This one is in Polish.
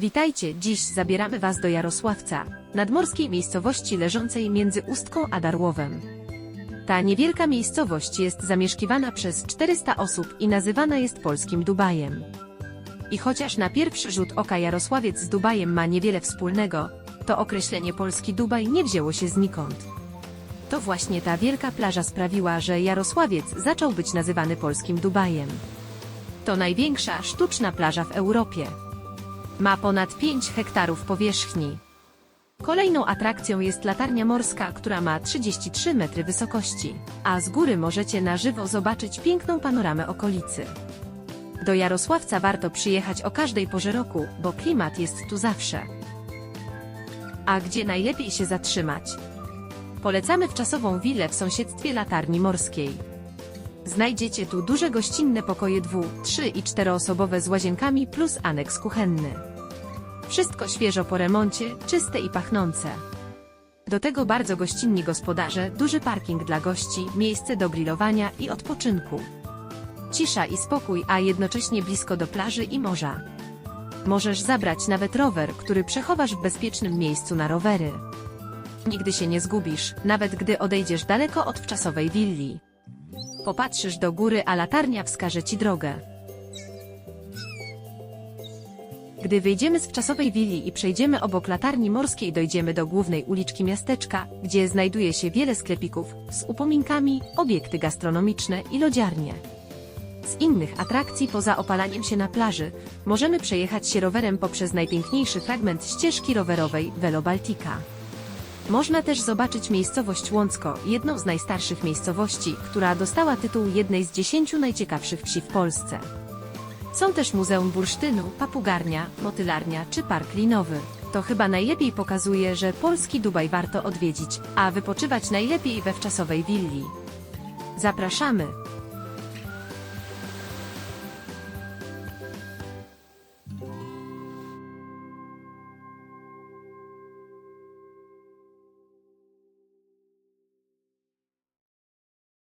Witajcie, dziś zabieramy Was do Jarosławca, nadmorskiej miejscowości leżącej między Ustką a Darłowem. Ta niewielka miejscowość jest zamieszkiwana przez 400 osób i nazywana jest polskim Dubajem. I chociaż na pierwszy rzut oka Jarosławiec z Dubajem ma niewiele wspólnego, to określenie polski Dubaj nie wzięło się znikąd. To właśnie ta wielka plaża sprawiła, że Jarosławiec zaczął być nazywany polskim Dubajem. To największa sztuczna plaża w Europie. Ma ponad 5 hektarów powierzchni. Kolejną atrakcją jest latarnia morska, która ma 33 metry wysokości, a z góry możecie na żywo zobaczyć piękną panoramę okolicy. Do Jarosławca warto przyjechać o każdej porze roku, bo klimat jest tu zawsze. A gdzie najlepiej się zatrzymać? Polecamy wczasową willę w sąsiedztwie latarni morskiej. Znajdziecie tu duże gościnne pokoje dwu, trzy i czteroosobowe z łazienkami plus aneks kuchenny. Wszystko świeżo po remoncie, czyste i pachnące. Do tego bardzo gościnni gospodarze, duży parking dla gości, miejsce do grillowania i odpoczynku. Cisza i spokój, a jednocześnie blisko do plaży i morza. Możesz zabrać nawet rower, który przechowasz w bezpiecznym miejscu na rowery. Nigdy się nie zgubisz, nawet gdy odejdziesz daleko od wczasowej willi. Popatrzysz do góry, a latarnia wskaże ci drogę. Gdy wyjdziemy z wczasowej willi i przejdziemy obok latarni morskiej, dojdziemy do głównej uliczki miasteczka, gdzie znajduje się wiele sklepików z upominkami, obiekty gastronomiczne i lodziarnie. Z innych atrakcji poza opalaniem się na plaży, możemy przejechać się rowerem poprzez najpiękniejszy fragment ścieżki rowerowej Velo Baltica. Można też zobaczyć miejscowość Łącko, jedną z najstarszych miejscowości, która dostała tytuł jednej z dziesięciu najciekawszych wsi w Polsce. Są też Muzeum Bursztynu, Papugarnia, Motylarnia czy Park Linowy. To chyba najlepiej pokazuje, że polski Dubaj warto odwiedzić, a wypoczywać najlepiej we wczasowej willi. Zapraszamy!